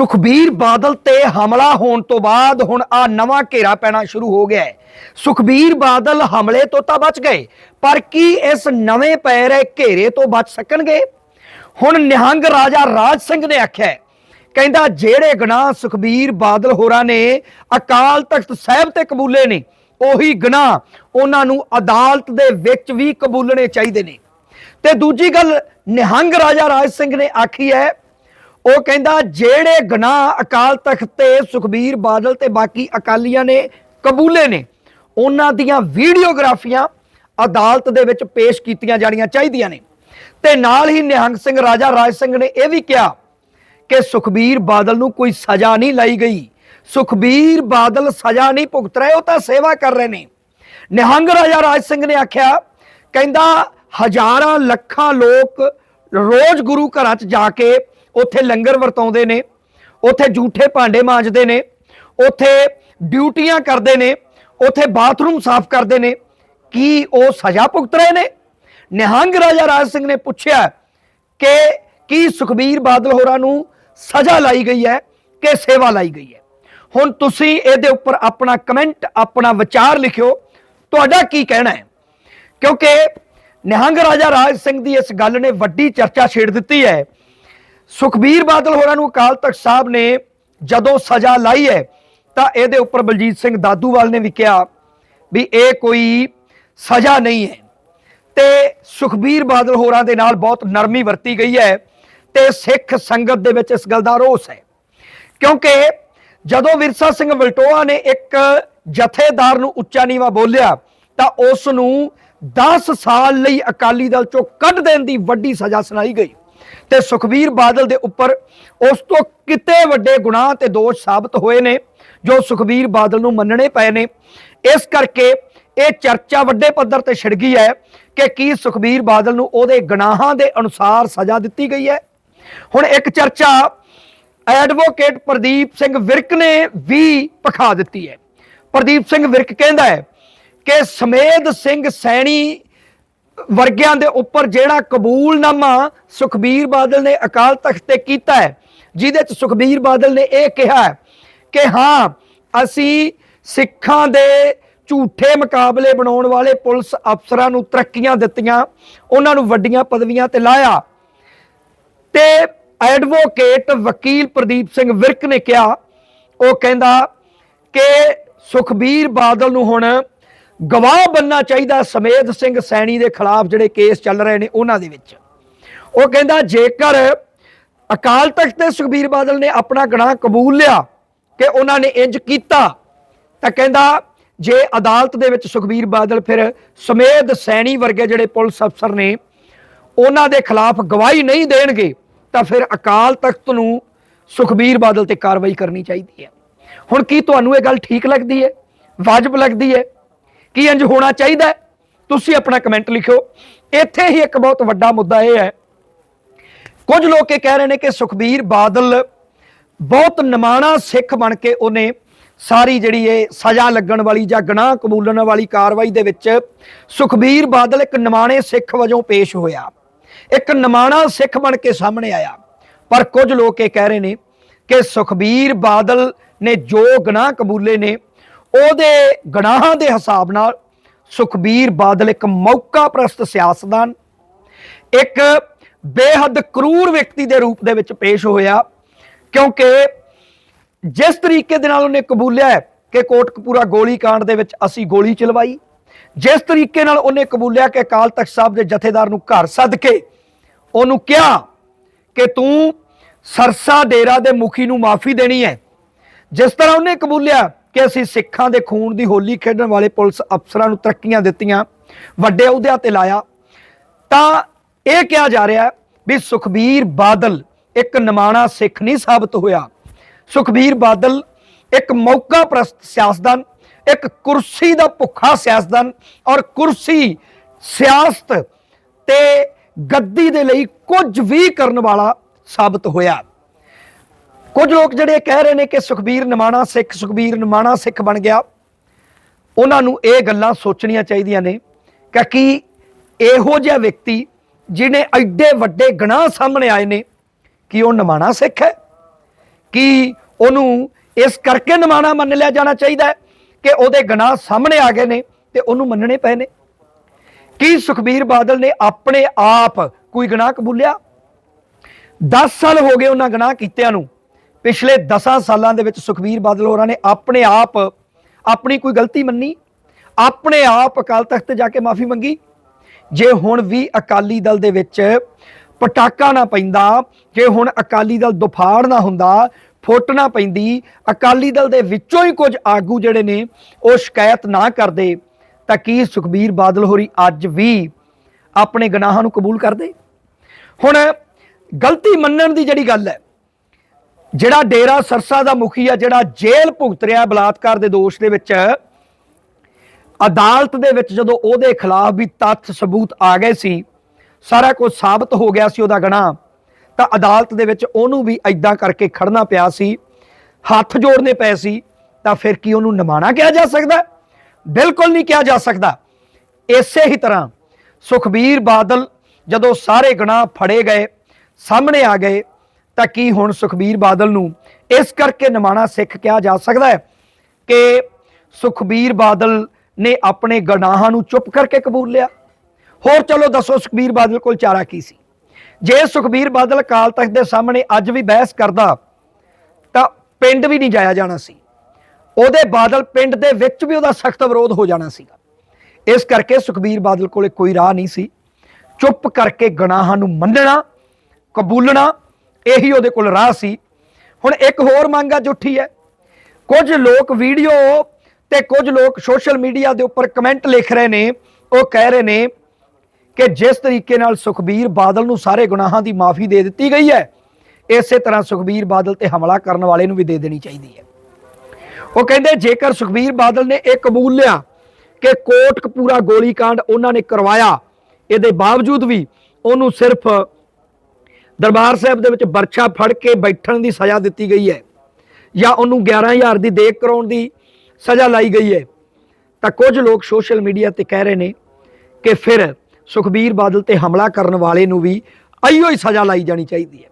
ਸੁਖਬੀਰ ਬਾਦਲ ਤੇ ਹਮਲਾ ਹੋਣ ਤੋਂ ਬਾਅਦ ਹੁਣ ਆ ਨਵਾਂ ਘੇਰਾ ਪੈਣਾ ਸ਼ੁਰੂ ਹੋ ਗਿਆ ਹੈ। ਸੁਖਬੀਰ ਬਾਦਲ ਹਮਲੇ ਤੋਂ ਤਾਂ ਬਚ ਗਏ, ਪਰ ਕੀ ਇਸ ਨਵੇਂ ਪੈ ਰਹੇ ਘੇਰੇ ਤੋਂ ਬਚ ਸਕਣਗੇ? ਹੁਣ ਨਿਹੰਗ ਰਾਜਾ ਰਾਜ ਸਿੰਘ ਨੇ ਆਖਿਆ ਕਹਿੰਦਾ ਜਿਹੜੇ ਗੁਨਾਹ ਸੁਖਬੀਰ ਬਾਦਲ ਹੋਰਾਂ ਨੇ ਅਕਾਲ ਤਖਤ ਸਾਹਿਬ ਤੇ ਕਬੂਲੇ ਨੇ, ਉਹੀ ਗੁਨਾਹ ਉਹਨਾਂ ਨੂੰ ਅਦਾਲਤ ਦੇ ਵਿੱਚ ਵੀ ਕਬੂਲਣੇ ਚਾਹੀਦੇ ਨੇ। ਤੇ ਦੂਜੀ ਗੱਲ, ਨਿਹੰਗ ਰਾਜਾ ਰਾਜ ਸਿੰਘ ਨੇ ਆਖੀ ਹੈ ਉਹ ਕਹਿੰਦਾ, ਜਿਹੜੇ ਗੁਨਾਹ ਅਕਾਲ ਤਖਤ ਤੇ ਸੁਖਬੀਰ ਬਾਦਲ ਤੇ ਬਾਕੀ ਅਕਾਲੀਆਂ ਨੇ ਕਬੂਲੇ ਨੇ, ਉਹਨਾਂ ਦੀਆਂ ਵੀਡੀਓਗ੍ਰਾਫੀਆਂ ਅਦਾਲਤ ਦੇ ਵਿੱਚ ਪੇਸ਼ ਕੀਤੀਆਂ ਜਾਣੀਆਂ ਚਾਹੀਦੀਆਂ ਨੇ। ਤੇ ਨਾਲ ਹੀ ਨਿਹੰਗ ਸਿੰਘ, ਰਾਜਾ ਰਾਜ ਸਿੰਘ ਨੇ ਇਹ ਵੀ ਕਿਹਾ ਕਿ ਸੁਖਬੀਰ ਬਾਦਲ ਨੂੰ ਕੋਈ ਸਜ਼ਾ ਨਹੀਂ ਲਾਈ ਗਈ। ਸੁਖਬੀਰ ਬਾਦਲ ਸਜ਼ਾ ਨਹੀਂ ਭੁਗਤ ਰਹੇ, ਉਹ ਤਾਂ ਸੇਵਾ ਕਰ ਰਹੇ ਨੇ। ਨਿਹੰਗ ਰਾਜਾ ਰਾਜ ਸਿੰਘ ਨੇ ਆਖਿਆ, ਕਹਿੰਦਾ, ਹਜ਼ਾਰਾਂ ਲੱਖਾਂ ਲੋਕ ਰੋਜ਼ ਗੁਰੂ ਘਰਾਂ 'ਚ ਜਾ ਕੇ ਉੱਥੇ ਲੰਗਰ ਵਰਤਾਉਂਦੇ ਨੇ, ਉੱਥੇ ਝੂਠੇ ਭਾਂਡੇ ਮਾਂਜਦੇ ਨੇ, ਉੱਥੇ ਡਿਊਟੀਆਂ ਕਰਦੇ ਨੇ, ਉੱਥੇ ਬਾਥਰੂਮ ਸਾਫ਼ ਕਰਦੇ ਨੇ। ਕੀ ਉਹ ਸਜ਼ਾ ਭੁਗਤ ਰਹੇ ਨੇ? ਨਿਹੰਗ ਰਾਜਾ ਰਾਜ ਸਿੰਘ ਨੇ ਪੁੱਛਿਆ ਕਿ ਕੀ ਸੁਖਬੀਰ ਬਾਦਲ ਹੋਰਾਂ ਨੂੰ ਸਜ਼ਾ ਲਾਈ ਗਈ ਹੈ ਕਿ ਸੇਵਾ ਲਾਈ ਗਈ ਹੈ? ਹੁਣ ਤੁਸੀਂ ਇਹਦੇ ਉੱਪਰ ਆਪਣਾ ਕਮੈਂਟ, ਆਪਣਾ ਵਿਚਾਰ ਲਿਖਿਓ। ਤੁਹਾਡਾ ਕੀ ਕਹਿਣਾ ਹੈ? ਕਿਉਂਕਿ ਨਿਹੰਗ ਰਾਜਾ ਰਾਜ ਸਿੰਘ ਦੀ ਇਸ ਗੱਲ ਨੇ ਵੱਡੀ ਚਰਚਾ ਛੇੜ ਦਿੱਤੀ ਹੈ ਸੁਖਬੀਰ ਬਾਦਲ ਹੋਰਾਂ ਨੂੰ ਅਕਾਲ ਤਖਤ ਸਾਹਿਬ ਨੇ ਜਦੋਂ ਸਜ਼ਾ ਲਾਈ ਹੈ, ਤਾਂ ਇਹਦੇ ਉੱਪਰ ਬਲਜੀਤ ਸਿੰਘ ਦਾਦੂਵਾਲ ਨੇ ਵੀ ਕਿਹਾ ਵੀ ਇਹ ਕੋਈ ਸਜ਼ਾ ਨਹੀਂ ਹੈ। ਤੇ ਸੁਖਬੀਰ ਬਾਦਲ ਹੋਰਾਂ ਦੇ ਨਾਲ ਬਹੁਤ ਨਰਮੀ ਵਰਤੀ ਗਈ ਹੈ ਤੇ ਸਿੱਖ ਸੰਗਤ ਦੇ ਵਿੱਚ ਇਸ ਗੱਲ ਦਾ ਰੋਸ ਹੈ। ਕਿਉਂਕਿ ਜਦੋਂ ਵਿਰਸਾ ਸਿੰਘ ਵਲਟੋਆ ਨੇ ਇੱਕ ਜਥੇਦਾਰ ਨੂੰ ਉੱਚਾ ਨੀਵਾ ਬੋਲਿਆ, ਤਾਂ ਉਸ ਨੂੰ 10 ਸਾਲ ਲਈ ਅਕਾਲੀ ਦਲ ਚੋਂ ਕੱਢ ਦੇਣ ਦੀ ਵੱਡੀ ਸਜ਼ਾ ਸੁਣਾਈ ਗਈ। ਤੇ ਸੁਖਬੀਰ ਬਾਦਲ ਦੇ ਉੱਪਰ ਉਸ ਤੋਂ ਕਿਤੇ ਵੱਡੇ ਗੁਨਾਹ ਤੇ ਦੋਸ਼ ਸਾਬਤ ਹੋਏ ਨੇ, ਜੋ ਸੁਖਬੀਰ ਬਾਦਲ ਨੂੰ ਮੰਨਣੇ ਪਏ ਨੇ। ਇਸ ਕਰਕੇ ਇਹ ਚਰਚਾ ਵੱਡੇ ਪੱਧਰ ਤੇ ਛਿੜ ਗਈ ਹੈ ਕਿ ਕੀ ਸੁਖਬੀਰ ਬਾਦਲ ਨੂੰ ਉਹਦੇ ਗੁਨਾਹਾਂ ਦੇ ਅਨੁਸਾਰ ਸਜ਼ਾ ਦਿੱਤੀ ਗਈ ਹੈ। ਹੁਣ ਇੱਕ ਚਰਚਾ ਐਡਵੋਕੇਟ ਪ੍ਰਦੀਪ ਸਿੰਘ ਵਿਰਕ ਨੇ ਵੀ ਪਖਾ ਦਿੱਤੀ ਹੈ। ਪ੍ਰਦੀਪ ਸਿੰਘ ਵਿਰਕ ਕਹਿੰਦਾ ਹੈ ਕਿ ਸਮੇਧ ਸਿੰਘ ਸੈਣੀ ਵਰਗਿਆਂ ਦੇ ਉੱਪਰ ਜਿਹੜਾ ਕਬੂਲਨਾਮਾ ਸੁਖਬੀਰ ਬਾਦਲ ਨੇ ਅਕਾਲ ਤਖਤ ਤੇ ਕੀਤਾ ਹੈ, ਜਿਹਦੇ ਚ ਸੁਖਬੀਰ ਬਾਦਲ ਨੇ ਇਹ ਕਿਹਾ ਕਿ ਹਾਂ, ਅਸੀਂ ਸਿੱਖਾਂ ਦੇ ਝੂਠੇ ਮੁਕਾਬਲੇ ਬਣਾਉਣ ਵਾਲੇ ਪੁਲਿਸ ਅਫਸਰਾਂ ਨੂੰ ਤਰੱਕੀਆਂ ਦਿੱਤੀਆਂ, ਉਹਨਾਂ ਨੂੰ ਵੱਡੀਆਂ ਪਦਵੀਆਂ ਤੇ ਲਾਇਆ। ਤੇ ਐਡਵੋਕੇਟ ਵਕੀਲ ਪ੍ਰਦੀਪ ਸਿੰਘ ਵਿਰਕ ਨੇ ਕਿਹਾ, ਉਹ ਕਹਿੰਦਾ ਕਿ ਸੁਖਬੀਰ ਬਾਦਲ ਨੂੰ ਹੁਣ ਗਵਾਹ ਬੰਨਣਾ ਚਾਹੀਦਾ ਸਮੇਧ ਸਿੰਘ ਸੈਣੀ ਦੇ ਖਿਲਾਫ ਜਿਹੜੇ ਕੇਸ ਚੱਲ ਰਹੇ ਨੇ ਉਹਨਾਂ ਦੇ ਵਿੱਚ। ਉਹ ਕਹਿੰਦਾ, ਜੇਕਰ ਅਕਾਲ ਤਖਤ ਤੇ ਸੁਖਬੀਰ ਬਾਦਲ ਨੇ ਆਪਣਾ ਗੁਨਾਹ ਕਬੂਲ ਲਿਆ ਕਿ ਉਹਨਾਂ ਨੇ ਇੰਜ ਕੀਤਾ, ਤਾਂ ਕਹਿੰਦਾ, ਜੇ ਅਦਾਲਤ ਦੇ ਵਿੱਚ ਸੁਖਬੀਰ ਬਾਦਲ ਫਿਰ ਸਮੇਧ ਸੈਣੀ ਵਰਗੇ ਜਿਹੜੇ ਪੁਲਿਸ ਅਫਸਰ ਨੇ ਉਹਨਾਂ ਦੇ ਖਿਲਾਫ ਗਵਾਹੀ ਨਹੀਂ ਦੇਣਗੇ, ਤਾਂ ਫਿਰ ਅਕਾਲ ਤਖਤ ਨੂੰ ਸੁਖਬੀਰ ਬਾਦਲ ਤੇ ਕਾਰਵਾਈ ਕਰਨੀ ਚਾਹੀਦੀ ਹੈ। ਹੁਣ ਕੀ ਤੁਹਾਨੂੰ ਇਹ ਗੱਲ ਠੀਕ ਲੱਗਦੀ ਹੈ? ਵਾਜਬ ਲੱਗਦੀ ਹੈ? ਕੀ ਇੰਜ ਹੋਣਾ ਚਾਹੀਦਾ ਤੁਸੀਂ ਆਪਣਾ ਕਮੈਂਟ ਲਿਖਿਓ। ਇੱਥੇ ਹੀ ਇੱਕ ਬਹੁਤ ਵੱਡਾ ਮੁੱਦਾ ਇਹ ਹੈ। ਕੁਝ ਲੋਕ ਇਹ ਕਹਿ ਰਹੇ ਨੇ ਕਿ ਸੁਖਬੀਰ ਬਾਦਲ ਬਹੁਤ ਨਿਮਾਣਾ ਸਿੱਖ ਬਣ ਕੇ ਉਹਨੇ ਸਾਰੀ ਜਿਹੜੀ ਇਹ ਸਜ਼ਾ ਲੱਗਣ ਵਾਲੀ ਜਾਂ ਗੁਨਾਹ ਕਬੂਲਣ ਵਾਲੀ ਕਾਰਵਾਈ ਦੇ ਵਿੱਚ ਸੁਖਬੀਰ ਬਾਦਲ ਇੱਕ ਨਿਮਾਣੇ ਸਿੱਖ ਵਜੋਂ ਪੇਸ਼ ਹੋਇਆ। ਇੱਕ ਨਿਮਾਣਾ ਸਿੱਖ ਬਣ ਕੇ ਸਾਹਮਣੇ ਆਇਆ। ਪਰ ਕੁਝ ਲੋਕ ਇਹ ਕਹਿ ਰਹੇ ਨੇ ਕਿ ਸੁਖਬੀਰ ਬਾਦਲ ਨੇ ਜੋ ਗੁਨਾਹ ਕਬੂਲੇ ਨੇ ਉਹਦੇ ਗੁਨਾਹਾਂ ਦੇ ਹਿਸਾਬ ਨਾਲ ਸੁਖਬੀਰ ਬਾਦਲ ਇੱਕ ਮੌਕਾ ਪ੍ਰਸਤ ਸਿਆਸਤਦਾਨ, ਇੱਕ ਬੇਹੱਦ ਕਰੂਰ ਵਿਅਕਤੀ ਦੇ ਰੂਪ ਦੇ ਵਿੱਚ ਪੇਸ਼ ਹੋਇਆ, ਕਿਉਂਕਿ ਜਿਸ ਤਰੀਕੇ ਦੇ ਨਾਲ ਉਹਨੇ ਕਬੂਲਿਆ ਕਿ ਕੋਟਕਪੂਰਾ ਗੋਲੀ ਕਾਂਡ ਦੇ ਵਿੱਚ ਅਸੀਂ ਗੋਲੀ ਚਲਵਾਈ, ਜਿਸ ਤਰੀਕੇ ਨਾਲ ਉਹਨੇ ਕਬੂਲਿਆ ਕਿ ਅਕਾਲ ਤਖਤ ਸਾਹਿਬ ਦੇ ਜਥੇਦਾਰ ਨੂੰ ਘਰ ਸੱਦ ਕੇ ਉਹਨੂੰ ਕਿਹਾ ਕਿ ਤੂੰ ਸਰਸਾ ਡੇਰਾ ਦੇ ਮੁਖੀ ਨੂੰ ਮਾਫੀ ਦੇਣੀ ਹੈ, ਜਿਸ ਤਰ੍ਹਾਂ ਉਹਨੇ ਕਬੂਲਿਆ ਕਿ ਅਸੀਂ ਸਿੱਖਾਂ ਦੇ ਖੂਨ ਦੀ ਹੋਲੀ ਖੇਡਣ ਵਾਲੇ ਪੁਲਿਸ ਅਫਸਰਾਂ ਨੂੰ ਤਰੱਕੀਆਂ ਦਿੱਤੀਆਂ, ਵੱਡੇ ਅਹੁਦਿਆਂ ਤੇ ਲਾਇਆ। ਤਾਂ ਇਹ ਕਿਹਾ ਜਾ ਰਿਹਾ ਵੀ ਸੁਖਬੀਰ ਬਾਦਲ ਇੱਕ ਨਿਮਾਣਾ ਸਿੱਖ ਨਹੀਂ ਸਾਬਤ ਹੋਇਆ। ਸੁਖਬੀਰ ਬਾਦਲ ਇੱਕ ਮੌਕਾ ਪ੍ਰਸਤ ਸਿਆਸਤਦਾਨ, ਇੱਕ ਕੁਰਸੀ ਦਾ ਭੁੱਖਾ ਸਿਆਸਤਦਾਨ ਔਰ ਕੁਰਸੀ ਸਿਆਸਤ ਤੇ ਗੱਦੀ ਦੇ ਲਈ ਕੁਝ ਵੀ ਕਰਨ ਵਾਲਾ ਸਾਬਤ ਹੋਇਆ। ਕੁਝ ਲੋਕ ਜਿਹੜੇ ਕਹਿ ਰਹੇ ਨੇ ਕਿ ਸੁਖਬੀਰ ਨਿਮਾਣਾ ਸਿੱਖ, ਸੁਖਬੀਰ ਨਿਮਾਣਾ ਸਿੱਖ ਬਣ ਗਿਆ। ਉਹਨਾਂ ਨੂੰ ਇਹ ਗੱਲਾਂ ਸੋਚਣੀਆਂ ਚਾਹੀਦੀਆਂ ਨੇ ਕਿ ਕੀ ਇਹੋ ਜਿਹਾ ਵਿਅਕਤੀ ਜਿਹਨੇ ਐਡੇ ਵੱਡੇ ਗੁਨਾਹ ਸਾਹਮਣੇ ਆਏ ਨੇ, ਕਿ ਉਹ ਨਿਮਾਣਾ ਸਿੱਖ ਹੈ? ਕੀ ਉਹਨੂੰ ਇਸ ਕਰਕੇ ਨਿਮਾਣਾ ਮੰਨ ਲਿਆ ਜਾਣਾ ਚਾਹੀਦਾ ਹੈ ਕਿ ਉਹਦੇ ਗੁਨਾਹ ਸਾਹਮਣੇ ਆ ਗਏ ਨੇ ਤੇ ਉਹਨੂੰ ਮੰਨਣੇ ਪਏ ਨੇ? ਕੀ ਸੁਖਬੀਰ ਬਾਦਲ ਨੇ ਆਪਣੇ ਆਪ ਕੋਈ ਗੁਨਾਹ ਕਬੂਲਿਆ? 10 ਸਾਲ ਹੋ ਗਏ ਉਹਨਾਂ ਗੁਨਾਹ ਕੀਤਿਆਂ ਨੂੰ। ਪਿਛਲੇ 10 ਸਾਲਾਂ ਦੇ ਵਿੱਚ ਸੁਖਬੀਰ ਬਾਦਲ ਹੋਰਾਂ ਨੇ ਆਪਣੇ ਆਪ ਆਪਣੀ ਕੋਈ ਗਲਤੀ ਮੰਨੀ, ਆਪਣੇ ਆਪ ਅਕਾਲ ਤਖਤ ਤੇ ਜਾ ਕੇ ਮਾਫੀ ਮੰਗੀ। ਜੇ ਹੁਣ ਵੀ ਅਕਾਲੀ ਦਲ ਦੇ ਵਿੱਚ ਪਟਾਕਾ ਨਾ ਪੈਂਦਾ, ਜੇ ਹੁਣ ਅਕਾਲੀ ਦਲ ਦੁਫਾੜ ਨਾ ਹੁੰਦਾ, ਫੁੱਟ ਨਾ ਪੈਂਦੀ, ਅਕਾਲੀ ਦਲ ਦੇ ਵਿੱਚੋਂ ਹੀ ਕੁਝ ਆਗੂ ਜਿਹੜੇ ਨੇ ਉਹ ਸ਼ਿਕਾਇਤ ਨਾ ਕਰਦੇ, ਤਾਂ ਕੀ ਸੁਖਬੀਰ ਬਾਦਲ ਹੋਰੀ ਅੱਜ ਵੀ ਆਪਣੇ ਗੁਨਾਹਾਂ ਨੂੰ ਕਬੂਲ ਕਰਦੇ? ਹੁਣ ਗਲਤੀ ਮੰਨਣ ਦੀ ਜਿਹੜੀ ਗੱਲ ਹੈ ਜਿਹੜਾ ਡੇਰਾ ਸਰਸਾ ਦਾ ਮੁਖੀ ਆ, ਜਿਹੜਾ ਜੇਲ੍ਹ ਭੁਗਤ ਰਿਹਾ ਬਲਾਤਕਾਰ ਦੇ ਦੋਸ਼ ਦੇ ਵਿੱਚ, ਅਦਾਲਤ ਦੇ ਵਿੱਚ ਜਦੋਂ ਉਹਦੇ ਖਿਲਾਫ ਵੀ ਤੱਥ ਸਬੂਤ ਆ ਗਏ ਸੀ, ਸਾਰਾ ਕੁਝ ਸਾਬਤ ਹੋ ਗਿਆ ਸੀ ਉਹਦਾ ਗਣਾ, ਤਾਂ ਅਦਾਲਤ ਦੇ ਵਿੱਚ ਉਹਨੂੰ ਵੀ ਐਦਾਂ ਕਰਕੇ ਖੜਨਾ ਪਿਆ ਸੀ, ਹੱਥ ਜੋੜਨੇ ਪਏ ਸੀ, ਤਾਂ ਫਿਰ ਕੀ ਉਹਨੂੰ ਨਿਮਾਣਾ ਕਿਹਾ ਜਾ ਸਕਦਾ? ਬਿਲਕੁਲ ਨਹੀਂ ਕਿਹਾ ਜਾ ਸਕਦਾ। ਇਸੇ ਹੀ ਤਰ੍ਹਾਂ ਸੁਖਬੀਰ ਬਾਦਲ ਜਦੋਂ ਸਾਰੇ ਗੁਨਾਹ ਫੜੇ ਗਏ, ਸਾਹਮਣੇ ਆ ਗਏ ਤਾਂ ਕੀ ਹੁਣ ਸੁਖਬੀਰ ਬਾਦਲ ਨੂੰ ਇਸ ਕਰਕੇ ਨਿਮਾਣਾ ਸਿੱਖ ਕਿਹਾ ਜਾ ਸਕਦਾ ਹੈ ਕਿ ਸੁਖਬੀਰ ਬਾਦਲ ਨੇ ਆਪਣੇ ਗੁਨਾਹਾਂ ਨੂੰ ਚੁੱਪ ਕਰਕੇ ਕਬੂਲ ਲਿਆ? ਹੋਰ ਚਲੋ ਦੱਸੋ ਸੁਖਬੀਰ ਬਾਦਲ ਕੋਲ ਚਾਰਾ ਕੀ ਸੀ? ਜੇ ਸੁਖਬੀਰ ਬਾਦਲ ਅਕਾਲ ਤਖਤ ਦੇ ਸਾਹਮਣੇ ਅੱਜ ਵੀ ਬਹਿਸ ਕਰਦਾ, ਤਾਂ ਪਿੰਡ ਵੀ ਨਹੀਂ ਜਾਇਆ ਜਾਣਾ ਸੀ। ਉਹਦੇ ਬਾਦਲ ਪਿੰਡ ਦੇ ਵਿੱਚ ਵੀ ਉਹਦਾ ਸਖਤ ਵਿਰੋਧ ਹੋ ਜਾਣਾ ਸੀਗਾ। ਇਸ ਕਰਕੇ ਸੁਖਬੀਰ ਬਾਦਲ ਕੋਲੇ ਕੋਈ ਰਾਹ ਨਹੀਂ ਸੀ। ਚੁੱਪ ਕਰਕੇ ਗੁਨਾਹਾਂ ਨੂੰ ਮੰਨਣਾ, ਕਬੂਲਣਾ ਇਹੀ ਉਹਦੇ ਕੋਲ ਰਾਹ ਸੀ। ਹੁਣ ਇੱਕ ਹੋਰ ਮੰਗ ਅੱਜ ਉੱਠੀ ਹੈ। ਕੁਝ ਲੋਕ ਵੀਡੀਓ ਤੇ ਕੁਝ ਲੋਕ ਸੋਸ਼ਲ ਮੀਡੀਆ ਦੇ ਉੱਪਰ ਕਮੈਂਟ ਲਿਖ ਰਹੇ ਨੇ। ਉਹ ਕਹਿ ਰਹੇ ਨੇ ਕਿ ਜਿਸ ਤਰੀਕੇ ਨਾਲ ਸੁਖਬੀਰ ਬਾਦਲ ਨੂੰ ਸਾਰੇ ਗੁਨਾਹਾਂ ਦੀ ਮਾਫੀ ਦੇ ਦਿੱਤੀ ਗਈ ਹੈ, ਇਸੇ ਤਰ੍ਹਾਂ ਸੁਖਬੀਰ ਬਾਦਲ ਤੇ ਹਮਲਾ ਕਰਨ ਵਾਲੇ ਨੂੰ ਵੀ ਦੇ ਦੇਣੀ ਚਾਹੀਦੀ ਹੈ। ਉਹ ਕਹਿੰਦੇ, ਜੇਕਰ ਸੁਖਬੀਰ ਬਾਦਲ ਨੇ ਇਹ ਕਬੂਲ ਲਿਆ ਕਿ ਕੋਟਕਪੂਰਾ ਗੋਲੀकांड ਉਹਨਾਂ ਨੇ ਕਰਵਾਇਆ, ਇਹਦੇ ਬਾਵਜੂਦ ਵੀ ਉਹਨੂੰ ਸਿਰਫ ਦਰਬਾਰ ਸਾਹਿਬ ਦੇ ਵਿੱਚ ਬਰਛਾ ਫੜ ਕੇ ਬੈਠਣ ਦੀ ਸਜ਼ਾ ਦਿੱਤੀ ਗਈ ਹੈ ਜਾਂ ਉਹਨੂੰ 11000 ਦੀ ਦੇਖ ਕਰਾਉਣ ਦੀ ਸਜ਼ਾ ਲਾਈ ਗਈ ਹੈ। ਤਾਂ ਕੁਝ ਲੋਕ ਸੋਸ਼ਲ ਮੀਡੀਆ ਤੇ ਕਹਿ ਰਹੇ ਨੇ ਕਿ ਫਿਰ ਸੁਖਬੀਰ ਬਾਦਲ ਤੇ ਹਮਲਾ ਕਰਨ ਵਾਲੇ ਨੂੰ ਵੀ ਆਈਓ ਹੀ ਸਜ਼ਾ ਲਾਈ ਜਾਣੀ ਚਾਹੀਦੀ ਹੈ।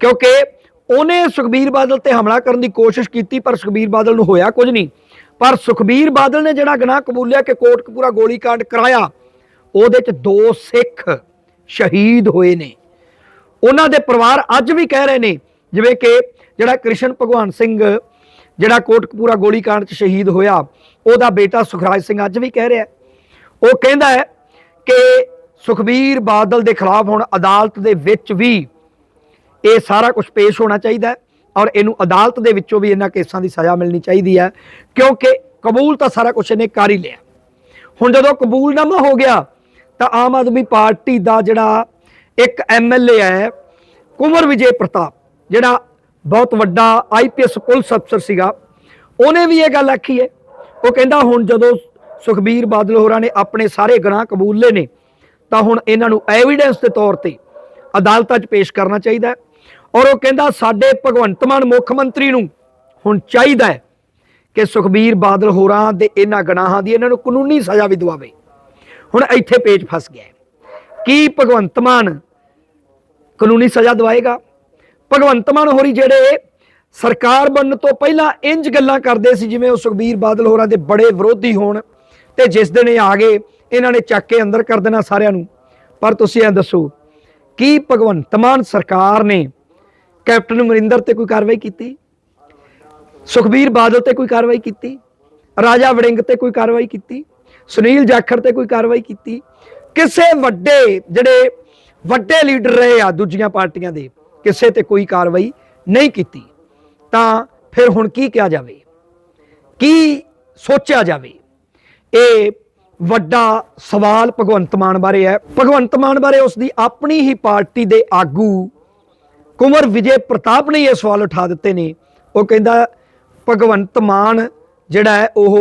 ਕਿਉਂਕਿ ਉਹਨੇ ਸੁਖਬੀਰ ਬਾਦਲ ਤੇ ਹਮਲਾ ਕਰਨ ਦੀ ਕੋਸ਼ਿਸ਼ ਕੀਤੀ, ਪਰ ਸੁਖਬੀਰ ਬਾਦਲ ਨੂੰ ਹੋਇਆ ਕੁਝ ਨਹੀਂ। ਪਰ ਸੁਖਬੀਰ ਬਾਦਲ ਨੇ ਜਿਹੜਾ ਗੁਨਾਹ ਕਬੂਲਿਆ ਕਿ ਕੋਟਕਪੂਰਾ ਗੋਲੀकांड ਕਰਾਇਆ, ਉਹਦੇ ਚ ਦੋ ਸਿੱਖ ਸ਼ਹੀਦ ਹੋਏ ਨੇ। ਉਹਨਾਂ ਦੇ ਪਰਿਵਾਰ ਅੱਜ ਵੀ ਕਹਿ ਰਹੇ ਨੇ, ਜਿਵੇਂ ਕਿ ਜਿਹੜਾ ਕ੍ਰਿਸ਼ਨ ਭਗਵਾਨ ਸਿੰਘ, ਜਿਹੜਾ ਕੋਟਕਪੂਰਾ ਗੋਲੀकांड 'ਚ ਸ਼ਹੀਦ ਹੋਇਆ, ਉਹਦਾ ਬੇਟਾ ਸੁਖਰਾਜ ਸਿੰਘ ਅੱਜ ਵੀ ਕਹਿ ਰਿਹਾ। ਉਹ ਕਹਿੰਦਾ ਹੈ ਕਿ ਸੁਖਬੀਰ ਬਾਦਲ ਦੇ ਖਿਲਾਫ ਹੁਣ ਅਦਾਲਤ ਦੇ ਵਿੱਚ ਵੀ ਇਹ ਸਾਰਾ ਕੁਝ ਪੇਸ਼ ਹੋਣਾ ਚਾਹੀਦਾ ਹੈ ਔਰ ਇਹਨੂੰ ਅਦਾਲਤ ਦੇ ਵਿੱਚੋਂ ਵੀ ਇਹਨਾਂ ਕੇਸਾਂ ਦੀ ਸਜ਼ਾ ਮਿਲਣੀ ਚਾਹੀਦੀ ਹੈ, ਕਿਉਂਕਿ ਕਬੂਲ ਤਾਂ ਸਾਰਾ ਕੁਝ ਇਹਨੇ ਕਰ ਹੀ ਲਿਆ। ਹੁਣ ਜਦੋਂ ਕਬੂਲਨਾਮਾ ਹੋ ਗਿਆ, ਤਾਂ ਆਮ ਆਦਮੀ ਪਾਰਟੀ ਦਾ ਜਿਹੜਾ ਇੱਕ ਐਮਐਲਏ ਹੈ ਕੁਮਰ ਵਿਜੇ ਪ੍ਰਤਾਪ, ਜਿਹੜਾ ਬਹੁਤ ਵੱਡਾ ਆਈਪੀਐਸ ਪੁਲਿਸ ਅਫਸਰ ਸੀਗਾ। ਉਹਨੇ ਵੀ ਇਹ ਗੱਲ ਆਖੀ ਹੈ। ਉਹ ਕਹਿੰਦਾ ਹੁਣ ਜਦੋਂ ਸੁਖਬੀਰ ਬਾਦਲ ਹੋਰਾਂ ਨੇ ਆਪਣੇ ਸਾਰੇ ਗੁਨਾਹ ਕਬੂਲੇ ਨੇ, ਤਾਂ ਹੁਣ ਇਹਨਾਂ ਨੂੰ ਐਵੀਡੈਂਸ ਦੇ ਤੌਰ ਤੇ ਅਦਾਲਤਾਂ 'ਚ ਪੇਸ਼ ਕਰਨਾ ਚਾਹੀਦਾ ਹੈ। ਔਰ ਉਹ ਕਹਿੰਦਾ ਸਾਡੇ ਭਗਵੰਤ ਮਾਨ ਮੁੱਖ ਮੰਤਰੀ ਨੂੰ ਹੁਣ ਚਾਹੀਦਾ ਹੈ ਕਿ ਸੁਖਬੀਰ ਬਾਦਲ ਹੋਰਾਂ ਦੇ ਇਹਨਾਂ ਗੁਨਾਹਾਂ ਦੀ ਇਹਨਾਂ ਨੂੰ ਕਾਨੂੰਨੀ ਸਜ਼ਾ ਵੀ ਦਵਾਵੇ। ਹੁਣ ਇੱਥੇ ਪੇਚ ਫਸ ਗਿਆ ਕੀ ਭਗਵੰਤ ਮਾਨ ਕਾਨੂੰਨੀ ਸਜ਼ਾ ਦਵਾਏਗਾ। ਭਗਵੰਤ ਮਾਨ ਹੋਰੀ ਜਿਹੜੇ ਸਰਕਾਰ ਬਣਨ ਤੋਂ ਪਹਿਲਾਂ ਇੰਜ ਗੱਲਾਂ ਕਰਦੇ ਸੀ, ਜਿਵੇਂ ਉਹ ਸੁਖਬੀਰ ਬਾਦਲ ਹੋਰਾਂ ਦੇ ਬੜੇ ਵਿਰੋਧੀ ਹੋਣ ਤੇ ਜਿਸ ਦਿਨ ਇਹ ਆ ਗਏ, ਇਹਨਾਂ ਨੇ ਚੱਕ ਕੇ ਅੰਦਰ ਕਰ ਦੇਣਾ ਸਾਰਿਆਂ ਨੂੰ। ਪਰ ਤੁਸੀਂ ਇਹ ਦੱਸੋ, ਕੀ ਭਗਵੰਤ ਮਾਨ ਸਰਕਾਰ ਨੇ ਕੈਪਟਨ ਅਮਰਿੰਦਰ ਤੇ ਕੋਈ ਕਾਰਵਾਈ ਕੀਤੀ? ਸੁਖਬੀਰ ਬਾਦਲ ਤੇ ਕੋਈ ਕਾਰਵਾਈ ਕੀਤੀ? ਰਾਜਾ ਵੜਿੰਗ ਤੇ ਕੋਈ ਕਾਰਵਾਈ ਕੀਤੀ? ਸੁਨੀਲ ਜਾਖੜ ਤੇ ਕੋਈ ਕਾਰਵਾਈ ਕੀਤੀ? ਕਿਸੇ ਵੱਡੇ ਜਿਹੜੇ ਵੱਡੇ ਲੀਡਰ ਰਹੇ ਆ ਦੂਜੀਆਂ ਪਾਰਟੀਆਂ ਦੇ, ਕਿਸੇ ਤੇ ਕੋਈ ਕਾਰਵਾਈ ਨਹੀਂ ਕੀਤੀ। ਤਾਂ ਫਿਰ ਹੁਣ ਕੀ ਕਿਹਾ ਜਾਵੇ? ਕੀ ਸੋਚਿਆ ਜਾਵੇ? ਇਹ ਵੱਡਾ ਸਵਾਲ ਭਗਵੰਤ ਮਾਨ ਬਾਰੇ ਹੈ। ਭਗਵੰਤ ਮਾਨ ਬਾਰੇ ਉਸ ਦੀ ਆਪਣੀ ਹੀ ਪਾਰਟੀ ਦੇ ਆਗੂ ਕੁਮਰ ਵਿਜੇ ਪ੍ਰਤਾਪ ਨੇ ਇਹ ਸਵਾਲ ਉਠਾ ਦਿੱਤੇ ਨੇ। ਉਹ ਕਹਿੰਦਾ, ਭਗਵੰਤ ਮਾਨ ਜਿਹੜਾ ਹੈ ਉਹ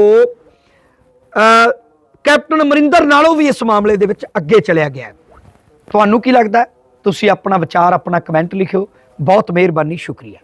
ਕੈਪਟਨ ਅਮਰਿੰਦਰ ਨਾਲੋਂ ਵੀ ਇਸ ਮਾਮਲੇ ਦੇ ਵਿੱਚ ਅੱਗੇ ਚਲਿਆ ਗਿਆ ਹੈ। ਤੁਹਾਨੂੰ ਕੀ ਲੱਗਦਾ ਤੁਸੀਂ ਆਪਣਾ ਵਿਚਾਰ ਆਪਣਾ ਕਮੈਂਟ ਲਿਖਿਓ। ਬਹੁਤ ਮਿਹਰਬਾਨੀ ਸ਼ੁਕਰੀਆ।